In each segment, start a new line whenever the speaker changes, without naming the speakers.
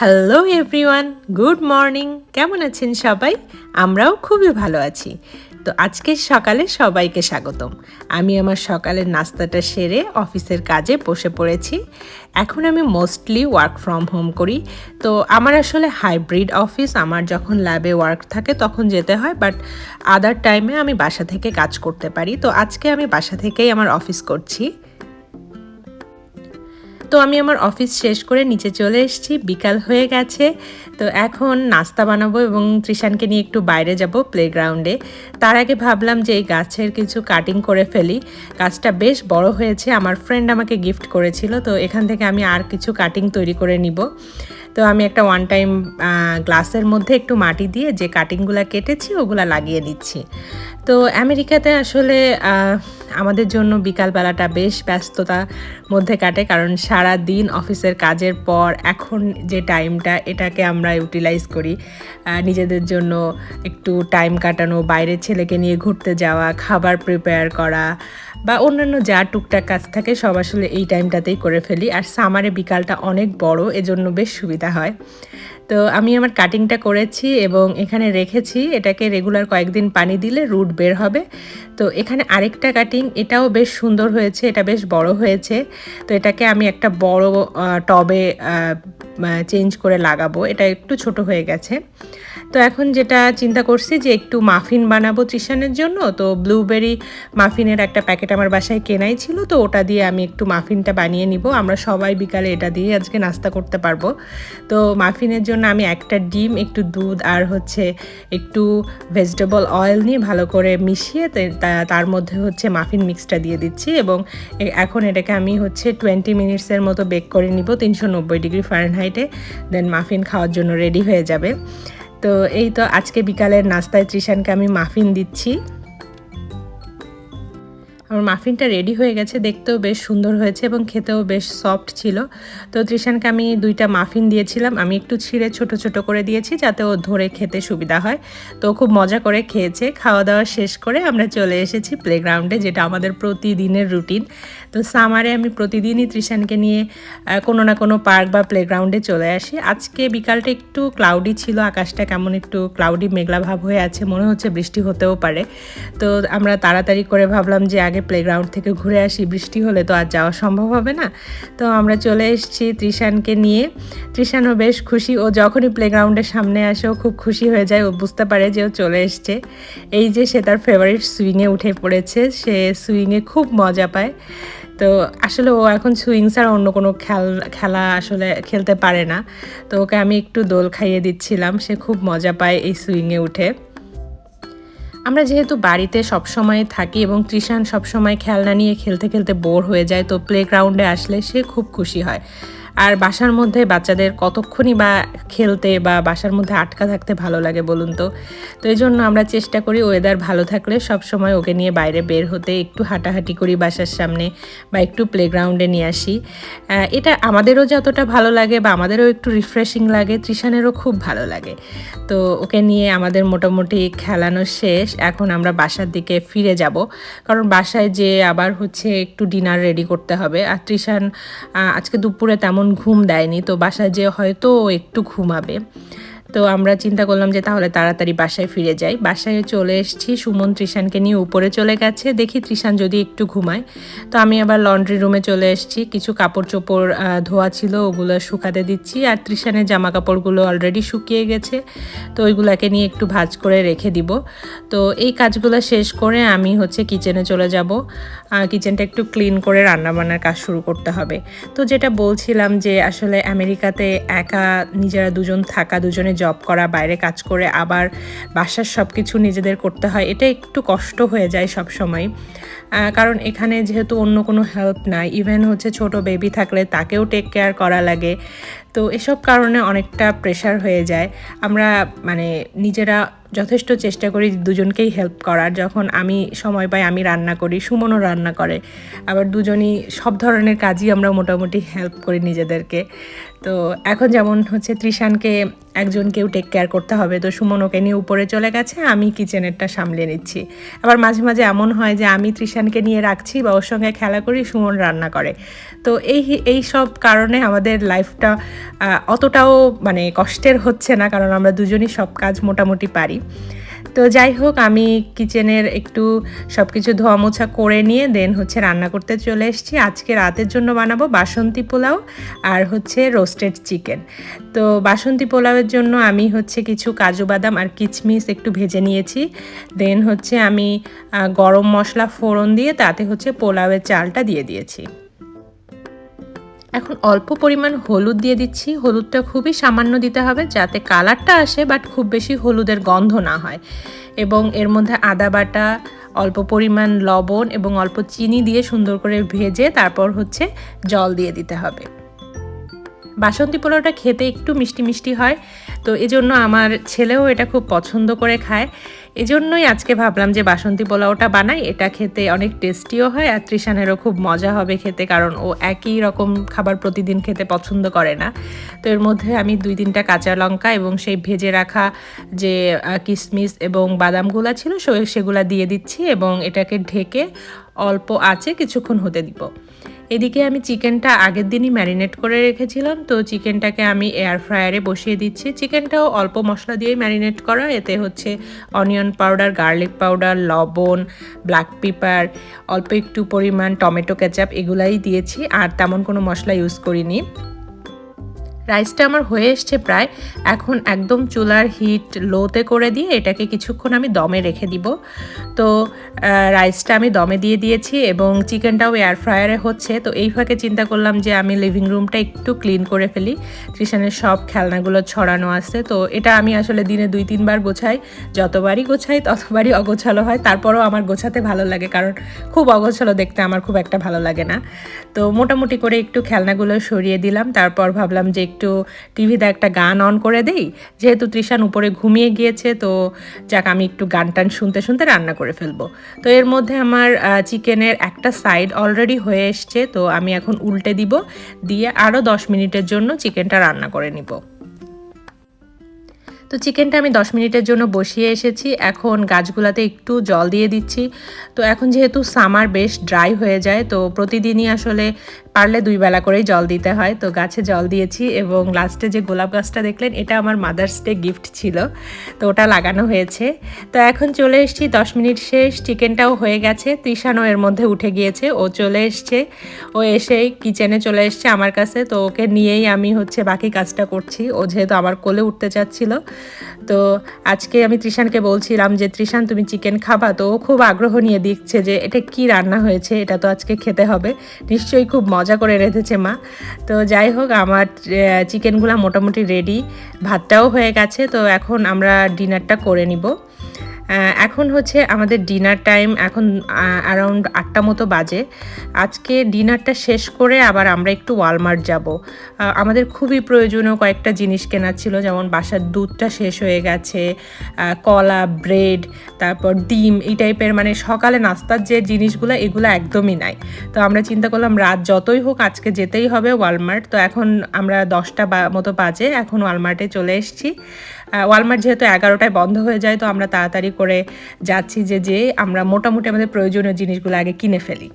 Hello everyone good morning কেমন আছেন সবাই? আমরাও খুবই ভালো আছি। তো আজকে সকালে সবাইকে স্বাগতম। আমি আমার সকালের নাস্তাটা সেরে অফিসের কাজে বসে পড়েছি। এখন আমি মোস্টলি ওয়ার্ক ফ্রম হোম করি। তো আমার আসলে হাইব্রিড অফিস আমার যখন ল্যাবে ওয়ার্ক থাকে তখন যেতে হয় বাট আদার টাইমে আমি বাসা থেকে কাজ করতে পারি। তো আজকে আমি বাসা থেকেই আমার অফিস করছি। তো আমি আমার অফিস শেষ করে নিচে চলে এসেছি, বিকাল হয়ে গেছে। তো এখন নাস্তা বানাবো এবং ত্রিশানকে নিয়ে একটু বাইরে যাব প্লেগ্রাউন্ডে তার আগে ভাবলাম যে এই গাছের কিছু কাটিং করে ফেলি। গাছটা বেশ বড় হয়েছে, আমার ফ্রেন্ড আমাকে গিফট করেছিল, তো এখান থেকে আমি আর কিছু কাটিং তৈরি করে নিব। তো আমি একটা ওয়ান টাইম গ্লাসের মধ্যে একটু মাটি দিয়ে যে কাটিংগুলো কেটেছি, ওগুলো লাগিয়ে নিচ্ছি তো আমেরিকাতে আসলে আমাদের জন্য বিকালবেলাটা বেশ ব্যস্ততার মধ্যে কাটে। কারণ সারা দিন অফিসের কাজের পর এখন যে টাইমটা, এটাকে আমরা ইউটিলাইজ করি। নিজেদের জন্য একটু টাইম কাটানো বাইরের ছেলেকে নিয়ে ঘুরতে যাওয়া, খাবার প্রিপেয়ার করা বা অন্যান্য যা টুকটাক কাজ থাকে, সব আসলে এই টাইমটাতেই করে ফেলি। আর সামারে বিকালটা অনেক বড়, এজন্য বেশ সুবিধা হয়। তো আমি আমার কাটিংটা করেছি এবং এখানে রেখেছি। এটাকে রেগুলার কয়েকদিন পানি দিলে রুট বের হবে। তো এখানে আরেকটা কাটিং এটাও বেশ সুন্দর হয়েছে, এটা বেশ বড় হয়েছে। তো এটাকে আমি একটা বড় টবে চেঞ্জ করে লাগাবো। এটা একটু ছোট হয়ে গেছে। তো এখন যেটা চিন্তা করছি যে একটু মাফিন বানাবো ত্রিশানের জন্য, তো ব্লুবেরি মাফিনের একটা প্যাকেট আমার বাসায় কেনাই ছিল, তো ওটা দিয়ে আমি একটু মাফিনটা বানিয়ে নিব। আমরা সবাই বিকালে এটা দিয়ে আজকে নাস্তা করতে পারব। তো মাফিনের জন্য আমি একটা ডিম, একটু দুধ আর হচ্ছে একটু ভেজিটেবল অয়েল নিয়ে ভালো করে মিশিয়ে তার মধ্যে হচ্ছে মাফিন মিক্সটা দিয়ে দিচ্ছি এবং এখন এটাকে আমি হচ্ছে টোয়েন্টি মিনিটসের মতো বেক করে নিব, তিনশো নব্বই ডিগ্রি ফারেনহাইটে দেন মাফিন খাওয়ার জন্য রেডি হয়ে যাবে। তো এই তো আজকে বিকালের নাস্তায় ত্রিশানকে আমি মাফিন দিচ্ছি। আমার মাফিনটা রেডি হয়ে গেছে, দেখতেও বেশ সুন্দর হয়েছে এবং খেতেও বেশ সফট ছিল। তো ত্রিশানকে আমি দুইটা মাফিন দিয়েছিলাম, আমি একটু ছিঁড়ে ছোট ছোট করে দিয়েছি যাতে ও ধরে খেতে সুবিধা হয়। তো খুব মজা করে খেয়েছে, খাওয়া দাওয়া শেষ করে আমরা চলে এসেছি প্লেগ্রাউন্ডে যেটা আমাদের প্রতিদিনের রুটিন তো সামারে আমি প্রতিদিনই ত্রিশানকে নিয়ে কোনো না কোনো পার্ক বা প্লেগ্রাউন্ডে চলে আসি। আজকে বিকালটা একটু ক্লাউডি ছিল, আকাশটা কেমন একটু ক্লাউডি মেঘলা ভাব হয়ে আছে, মনে হচ্ছে বৃষ্টি হতেও পারে। তো আমরা তাড়াতাড়ি করে ভাবলাম যে আগে প্লেগ্রাউন্ড থেকে ঘুরে আসি, বৃষ্টি হলে তো আর যাওয়া সম্ভব হবে না। তো আমরা চলে এসেছি ত্রিশানকে নিয়ে। ত্রিশানও বেশ খুশি। ও যখনই প্লেগ্রাউন্ডের সামনে আসে, ও খুব খুশি হয়ে যায়। ও বুঝতে পারে যে ও চলে এসছে। এই যে সে তার ফেভারিট সুইংয়ে উঠে পড়েছে, সে সুইংয়ে খুব মজা পায়। তো আসলে ও এখন সুইং ছাড়া অন্য কোনো খেল, খেলা আসলে খেলতে পারে না। তো ওকে আমি একটু দোল খাইয়ে দিচ্ছিলাম। সে খুব মজা পায় এই সুইংয়ে উঠে। আমরা যেহেতু বাড়িতে সব সময় থাকি এবং তৃষান সবসময় খেলনা নিয়ে খেলতে খেলতে বোর হয়ে যায়, তো প্লেগ্রাউন্ডে আসলে সে খুব খুশি হয়। আর বাসার মধ্যে বাচ্চাদের কতক্ষণই বা খেলতে বা বাসার মধ্যে আটকা থাকতে ভালো লাগে বলুন তো? তো এই জন্য আমরা চেষ্টা করি ওয়েদার ভালো থাকলে সব সময় ওকে নিয়ে বাইরে বের হতে, একটু হাঁটাহাঁটি করি বাসার সামনে বা একটু প্লেগ্রাউন্ডে নিয়ে আসি। এটা আমাদেরও যতটা ভালো লাগে বা আমাদেরও একটু রিফ্রেশিং লাগে ত্রিশানেরও খুব ভালো লাগে। তো ওকে নিয়ে আমাদের মোটামুটি খেলানো শেষ, এখন আমরা বাসার দিকে ফিরে যাব। কারণ বাসায় যে আবার হচ্ছে একটু ডিনার রেডি করতে হবে। আর ত্রিশান আজকে দুপুরে তেমন ঘুম দেয়নি তো বাসায় যে হয়তো একটু ঘুমাবে। তো আমরা চিন্তা করলাম যে তাহলে তাড়াতাড়ি বাসায় ফিরে যাই। বাসায় চলে এসেছি, সুমন ত্রিশানকে নিয়ে উপরে চলে গেছে। দেখি ত্রিশান যদি একটু ঘুমায়। তো আমি আবার লন্ড্রি রুমে চলে এসেছি। কিছু কাপড় চোপড় ধোয়া ছিল, ওগুলো শুকাতে দিচ্ছি। আর ত্রিশানের জামা কাপড়গুলো অলরেডি শুকিয়ে গেছে। তো ওইগুলোকে নিয়ে একটু ভাজ করে রেখে দিব। তো এই কাজগুলো শেষ করে আমি হচ্ছে কিচেনে চলে যাব। কিচেনটা একটু ক্লিন করে রান্নাবান্নার কাজ শুরু করতে হবে। তো যেটা বলছিলাম যে আসলে আমেরিকাতে একা নিজেরা দুজন থাকা, দুজনে জব করা, বাইরে কাজ করে আবার বাসার সব কিছু নিজেদের করতে হয়, এটা একটু কষ্ট হয়ে যায় সব সময় কারণ এখানে যেহেতু অন্য কোনো হেল্প নাই ইভেন হচ্ছে ছোট বেবি থাকলে তাকেও টেক কেয়ার করা লাগে। তো এসব কারণে অনেকটা প্রেশার হয়ে যায়। আমরা মানে নিজেরা যথেষ্ট চেষ্টা করি দুজনকেই হেল্প করার। যখন আমি সময় পাই, আমি রান্না করি, সুমনও রান্না করে। আবার দুজনই সব ধরনের কাজই আমরা মোটামুটি হেল্প করি নিজেদেরকে। তো এখন যেমন হচ্ছে ত্রিশানকে একজন কেউ টেক কেয়ার করতে হবে, তো সুমন ওকে নিয়ে উপরে চলে গেছে, আমি কিচেনেরটা সামলে নিচ্ছি। আবার মাঝে মাঝে এমন হয় যে আমি ত্রিশানকে নিয়ে রাখছি বা ওর সঙ্গে খেলা করি, সুমন রান্না করে। তো এই এই সব কারণে আমাদের লাইফটা অতটাও মানে কষ্টের হচ্ছে না, কারণ আমরা দুজনই সব কাজ মোটামুটি পারি। তো যাই হোক, আমি কিচেনের একটু সব কিছু ধোয়া মোছা করে নিয়ে দেন হচ্ছে রান্না করতে চলে এসেছি। আজকে রাতের জন্য বানাবো বাসন্তী পোলাও আর হচ্ছে রোস্টেড চিকেন। তো বাসন্তী পোলাওয়ের জন্য আমি হচ্ছে কিছু কাজু বাদাম আর কিচমিচ একটু ভেজে নিয়েছি। দেন হচ্ছে আমি গরম মশলা ফোড়ন দিয়ে তাতে হচ্ছে পোলাওয়ের চালটা দিয়ে দিয়েছি। এখন অল্প পরিমাণ হলুদ দিয়ে দিচ্ছি। হলুদটা খুবই সামান্য দিতে হবে যাতে কালারটা আসে বাট খুব বেশি হলুদের গন্ধ না হয়। এবং এর মধ্যে আদা বাটা, অল্প পরিমাণ লবণ এবং অল্প চিনি দিয়ে সুন্দর করে ভেজে তারপর হচ্ছে জল দিয়ে দিতে হবে। বাসন্তী পোলাওটা খেতে একটু মিষ্টি মিষ্টি হয়, তো এজন্য আমার ছেলেও এটা খুব পছন্দ করে খায়। এজন্যই আজকে ভাবলাম যে বাসন্তী পোলাওটা বানাই। এটা খেতে অনেক টেস্টিও হয় আর তৃষানেরও খুব মজা হবে খেতে কারণ ও একই রকম খাবার প্রতিদিন খেতে পছন্দ করে না। তো এর মধ্যে আমি দুই তিনটা কাঁচা লঙ্কা এবং সেই ভেজে রাখা যে কিশমিশ এবং বাদামগুলা ছিল সেগুলা দিয়ে দিচ্ছি এবং এটাকে ঢেকে অল্প আছে কিছুক্ষণ হতে দিব। এদিকে আমি চিকেনটা আগের দিনই ম্যারিনেট করে রেখেছিলাম, তো চিকেনটাকে আমি এয়ার ফ্রায়ারে বসিয়ে দিচ্ছি। চিকেনটাও অল্প মশলা দিয়েই ম্যারিনেট করা, এতে হচ্ছে অনিয়ন পাউডার গার্লিক পাউডার লবণ ব্ল্যাক পেপার অল্প একটু পরিমাণ টমেটো কেচাপ এগুলাই দিয়েছি, আর তেমন কোনো মশলা ইউজ করিনি। রাইসটা আমার হয়ে এসছে প্রায়। এখন একদম চুলার হিট লোতে করে দিয়ে এটাকে কিছুক্ষণ আমি দমে রেখে দিব। তো রাইসটা আমি দমে দিয়ে দিয়েছি এবং চিকেনটাও এয়ার ফ্রায়ারে হচ্ছে। তো এই ফাঁকে চিন্তা করলাম যে আমি লিভিং রুমটা একটু ক্লিন করে ফেলি। ট্রিশানের সব খেলনাগুলো ছড়ানো আছে। তো এটা আমি আসলে দিনে দুই, তিনবার গোছাই। যতবারই গোছাই, ততবারই অগোছালো হয়। তারপরও আমার গোছাতে ভালো লাগে কারণ খুব অগোছালো দেখতে আমার খুব একটা ভালো লাগে না। তো মোটামুটি করে একটু খেলনাগুলো সরিয়ে দিলাম। তারপর ভাবলাম যে একটু টিভিতে একটা গান অন করে দেই। যেহেতু তৃষান উপরে ঘুমিয়ে গিয়েছে, তো যাক আমি একটু গান টান শুনতে শুনতে রান্না করে ফেলব। তো এর মধ্যে আমার চিকেনের একটা সাইড অলরেডি হয়ে এসছে, তো আমি এখন উল্টে দিব। দিয়ে আরও দশ মিনিটের জন্য চিকেনটা রান্না করে নিব। তো চিকেনটা আমি 10 মিনিটের জন্য বসিয়ে এসেছি। এখন গাছগুলাতে একটু জল দিয়ে দিচ্ছি। তো এখন যেহেতু সামার বেশ ড্রাই হয়ে যায়, তো প্রতিদিনই আসলে পারলে দুই বেলা করেই জল দিতে হয়। তো গাছে জল দিয়েছি এবং লাস্টে যে গোলাপ গাছটা দেখলেন, এটা আমার মাদার্স ডে গিফট ছিল। তো ওটা লাগানো হয়েছে। তো এখন চলে এসেছি, দশ মিনিট শেষ চিকেনটাও হয়ে গেছে। তৃষানো এর মধ্যে উঠে গিয়েছে, ও চলে এসছে। ও এসেই কিচেনে চলে এসছে আমার কাছে। তো ওকে নিয়েই আমি হচ্ছে বাকি কাজটা করছি। ও যেহেতু আমার কোলে উঠতে চাচ্ছিল। তো আজকে আমি তৃষানকে বলছিলাম যে, তৃষান, তুমি চিকেন খাবা? তো ও খুব আগ্রহ নিয়ে দেখছে যে, এটা কি রান্না হয়েছে? এটা তো আজকে খেতে হবে। নিশ্চয়ই খুব মজা করে রেঁধেছে মা। তো যাই হোক, আমার চিকেনগুলো মোটামুটি রেডি ভাতটাও হয়ে গেছে, তো এখন আমরা ডিনারটা করে নিব। এখন হচ্ছে আমাদের ডিনার টাইম এখন অ্যারাউন্ড আটটা মতো বাজে। আজকে ডিনারটা শেষ করে আবার আমরা একটু ওয়ালমার্ট যাব। আমাদের খুবই প্রয়োজনীয় কয়েকটা জিনিস কেনার ছিল, যেমন বাসার দুধটা শেষ হয়ে গেছে কলা ব্রেড তারপর ডিম, এই টাইপের মানে সকালে নাস্তার যে জিনিসগুলো, এগুলো একদমই নাই। তো আমরা চিন্তা করলাম, রাত যতই হোক আজকে যেতেই হবে ওয়ালমার্ট তো এখন আমরা দশটা মতো বাজে, এখন ওয়ালমার্টে চলে এসেছি। ওয়ালমার্ট যেহেতু এগারোটায় বন্ধ হয়ে যায়, তো আমরা তাড়াতাড়ি করে যাচ্ছি যে যে আমরা মোটামুটি আমাদের প্রয়োজনীয় জিনিসগুলো আগে কিনে ফেলি।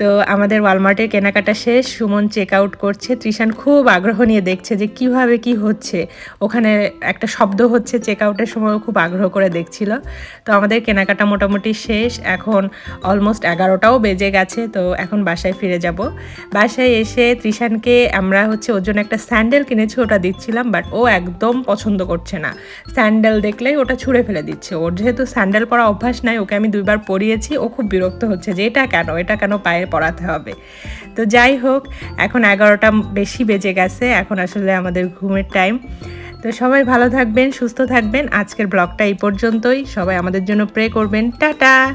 তো আমাদের ওয়ালমার্টের কেনাকাটা শেষ। সুমন চেক আউট করছে। ত্রিশান খুব আগ্রহ নিয়ে দেখছে যে কীভাবে কি হচ্ছে। ওখানে একটা শব্দ হচ্ছে চেক আউটের সময় খুব আগ্রহ করে দেখছিল। তো আমাদের কেনাকাটা মোটামুটি শেষ। এখন অলমোস্ট এগারোটাও বেজে গেছে, তো এখন বাসায় ফিরে যাব। বাসায় এসে ত্রিশানকে আমরা হচ্ছে ওর জন্য একটা স্যান্ডেল কিনেছি, ওটা দিচ্ছিলাম বাট ও একদম পছন্দ করছে না। স্যান্ডেল দেখলেই ওটা ছুঁড়ে ফেলে দিচ্ছে। ওর যেহেতু স্যান্ডেল পরা অভ্যাস নাই, ওকে আমি দুইবার পরিয়েছি। ও খুব বিরক্ত হচ্ছে যে এটা কেন? এটা কেন পায়ে পড়াতে হবে। তো যাই হোক, এখন এগারোটা বেশি বেজে গেছে, এখন আসলে আমাদের ঘুমের টাইম তো সবাই ভালো থাকবেন, সুস্থ থাকবেন। আজকের ব্লগটা এই পর্যন্তই। সবাই আমাদের জন্য প্রে করবেন। টাটা!